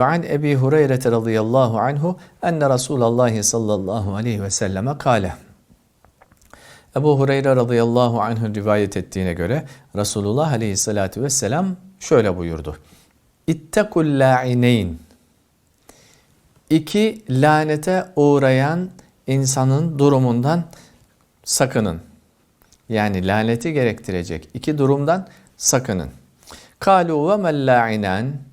An Ebi Hureyre radıyallahu anhu enne Resulallah sallallahu aleyhi ve selleme kale. Ebu Hureyre radıyallahu anhu rivayet ettiğine göre Resulullah aleyhissalatu vesselam şöyle buyurdu. İttekul la'ineyn. İki lanete uğrayan insanın durumundan sakının. Yani laneti gerektirecek iki durumdan sakının. Kalu ve mel la'inen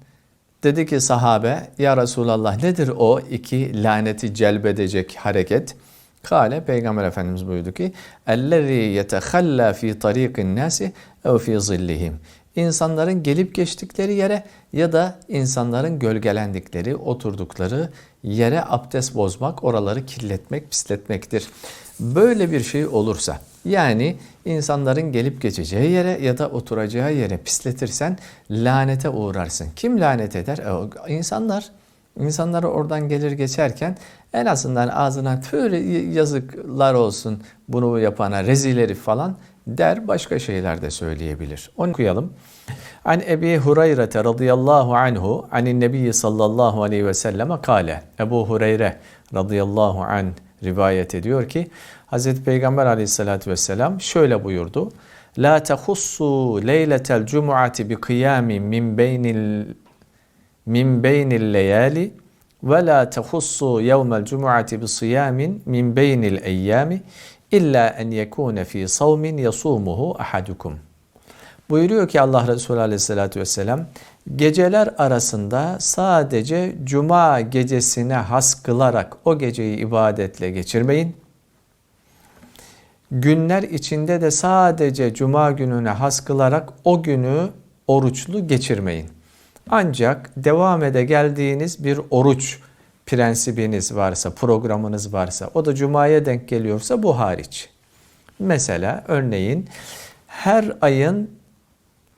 Dedi ki sahabe ya Resulallah nedir o iki laneti celbedecek hareket? Kale Peygamber Efendimiz buyurdu ki اَلَّذ۪ي يَتَخَلَّى ف۪ي طَر۪يقِ النَّاسِ اَوْ ف۪ي ظِلِّهِمْ İnsanların gelip geçtikleri yere ya da insanların gölgelendikleri, oturdukları yere abdest bozmak, oraları kirletmek, pisletmektir. Böyle bir şey olursa yani insanların gelip geçeceği yere ya da oturacağı yere pisletirsen lanete uğrarsın. Kim lanet eder? E, insanlar. İnsanları oradan gelir geçerken en azından ağzına böyle yazıklar olsun bunu yapana rezil herif falan der başka şeyler de söyleyebilir. Onu okuyalım. An Ebi Hureyre radıyallahu anhu anin nebiyyi sallallahu aleyhi ve selleme kale. Ebu Hureyre radıyallahu anh rivayet ediyor ki Hz. Peygamber aleyhissalatü vesselam şöyle buyurdu. La tehussu leyletel cumuati bi kıyamin min beynil min beynil leyali ve la tehussu yevmel cumuati bi siyamin min beynil eyyami illa en yekune fi savmin yasumuhu ahadukum. Buyuruyor ki Allah Resulü Aleyhisselatü Vesselam geceler arasında sadece cuma gecesine has kılarak o geceyi ibadetle geçirmeyin. Günler içinde de sadece cuma gününe has kılarak o günü oruçlu geçirmeyin. Ancak devam ede geldiğiniz bir oruç prensibiniz varsa, programınız varsa, o da cumaya denk geliyorsa bu hariç. Mesela örneğin her ayın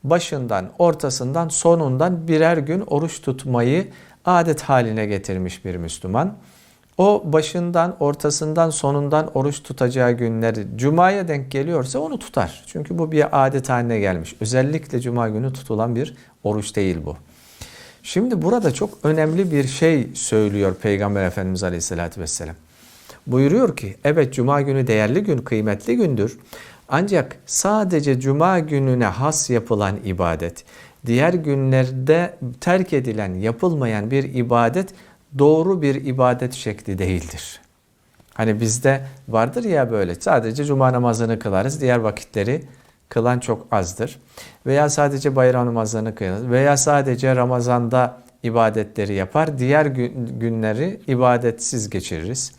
başından, ortasından, sonundan birer gün oruç tutmayı adet haline getirmiş bir Müslüman. O başından, ortasından, sonundan oruç tutacağı günleri cumaya denk geliyorsa onu tutar. Çünkü bu bir adet haline gelmiş. Özellikle cuma günü tutulan bir oruç değil bu. Şimdi burada çok önemli bir şey söylüyor Peygamber Efendimiz Aleyhisselatü Vesselam. Buyuruyor ki evet cuma günü değerli gün, kıymetli gündür. Ancak sadece cuma gününe has yapılan ibadet, diğer günlerde terk edilen, yapılmayan bir ibadet doğru bir ibadet şekli değildir. Hani bizde vardır ya böyle sadece cuma namazını kılarız, diğer vakitleri kılan çok azdır. Veya sadece bayram namazlarını kılarız veya sadece Ramazan'da ibadetleri yapar, diğer günleri ibadetsiz geçiririz.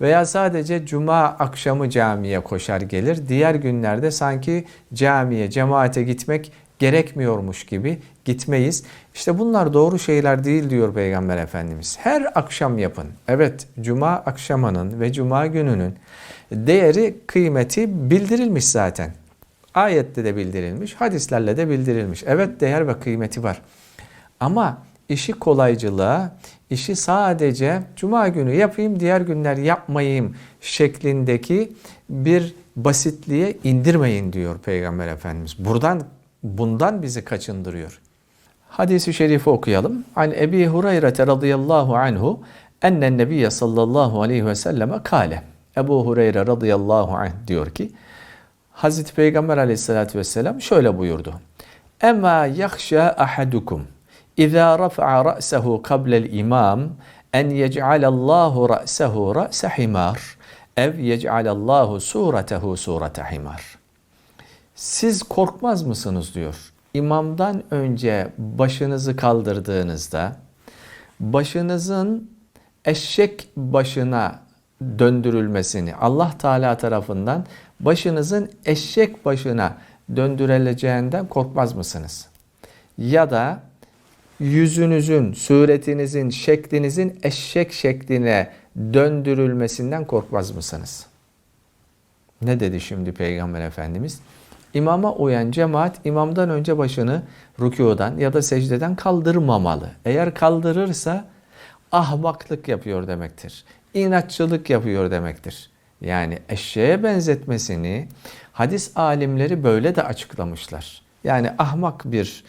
Veya sadece cuma akşamı camiye koşar gelir. Diğer günlerde sanki camiye, cemaate gitmek gerekmiyormuş gibi gitmeyiz. İşte bunlar doğru şeyler değil diyor Peygamber Efendimiz. Her akşam yapın. Evet cuma akşamının ve cuma gününün değeri, kıymeti bildirilmiş zaten. Ayette de bildirilmiş, hadislerle de bildirilmiş. Evet değer ve kıymeti var. Ama işi kolaycılığa, işi sadece cuma günü yapayım, diğer günler yapmayayım şeklindeki bir basitliğe indirmeyin diyor Peygamber Efendimiz. Buradan bundan bizi kaçındırıyor. Hadisi şerifi okuyalım. An Ebi Hureyre radıyallahu anhu ennen nebiyye sallallahu aleyhi ve selleme kale. Ebu Hureyre radıyallahu anh diyor ki Hazreti Peygamber aleyhissalatü vesselam şöyle buyurdu. Ema yakhşa ahadukum İza rafa'a ra'sehu qabla'l imam en yec'alallahu ra'sehu ra'se himar ev yec'alallahu suretehu surete himar. Siz korkmaz mısınız diyor. İmamdan önce başınızı kaldırdığınızda başınızın eşek başına döndürülmesini Allah Teala tarafından başınızın eşek başına döndürüleceğinden korkmaz mısınız? Ya da yüzünüzün, suretinizin, şeklinizin eşek şekline döndürülmesinden korkmaz mısınız? Ne dedi şimdi Peygamber Efendimiz? İmama uyan cemaat imamdan önce başını rükudan ya da secdeden kaldırmamalı. Eğer kaldırırsa ahmaklık yapıyor demektir. İnatçılık yapıyor demektir. Yani eşeğe benzetmesini hadis alimleri böyle de açıklamışlar. Yani ahmak bir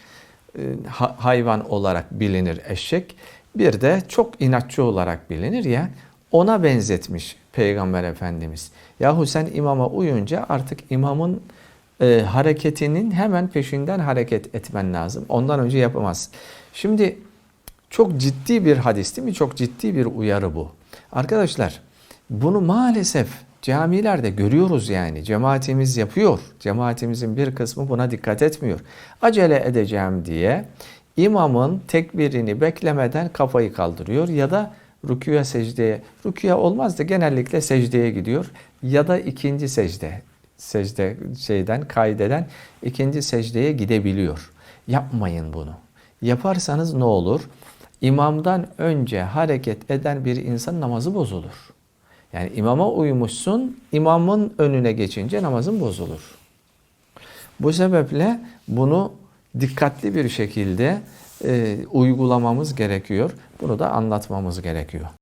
hayvan olarak bilinir eşek. Bir de çok inatçı olarak bilinir ya ona benzetmiş Peygamber Efendimiz. Yahu sen imama uyunca artık imamın e, hareketinin hemen peşinden hareket etmen lazım. Ondan önce yapamazsın. Şimdi çok ciddi bir hadis değil mi? Çok ciddi bir uyarı bu. Arkadaşlar bunu maalesef camilerde görüyoruz yani. Cemaatimiz yapıyor. Cemaatimizin bir kısmı buna dikkat etmiyor. Acele edeceğim diye imamın tekbirini beklemeden kafayı kaldırıyor ya da rüküye secdeye, rüküye olmaz da genellikle secdeye gidiyor ya da ikinci secde, secde şeyden kaydeden ikinci secdeye gidebiliyor. Yapmayın bunu. Yaparsanız ne olur? İmamdan önce hareket eden bir insan namazı bozulur. Yani imama uymuşsun, imamın önüne geçince namazın bozulur. Bu sebeple bunu dikkatli bir şekilde e, uygulamamız gerekiyor. Bunu da anlatmamız gerekiyor.